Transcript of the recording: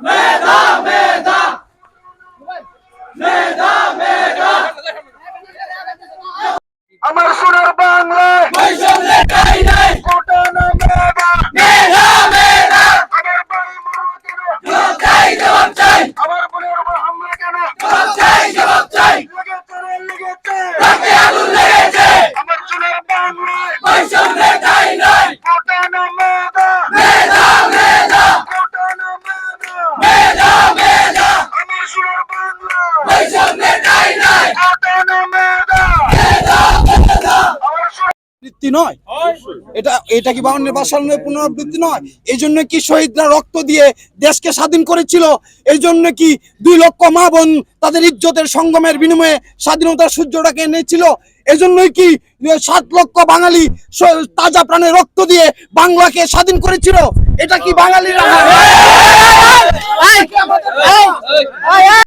মেধা মেধা। মেধা মেধা। আমার সোনার বাংলা। নয় এটা এটা কি বাউন্ন বাসান্নের পুনরাবৃত্তি নয় এই জন্য কি শহীদরা রক্ত দিয়ে দেশকে স্বাধীন করেছিল এই জন্য কি দুই লক্ষ মা বোন তাদের ইজ্জতের সঙ্গমের বিনিময়ে স্বাধীনতার সূর্যটাকে এনেছিল এজন্যই কি সাত লক্ষ বাঙালি তাজা প্রাণে রক্ত দিয়ে বাংলাকে স্বাধীন করেছিল এটা কি বাঙালিরা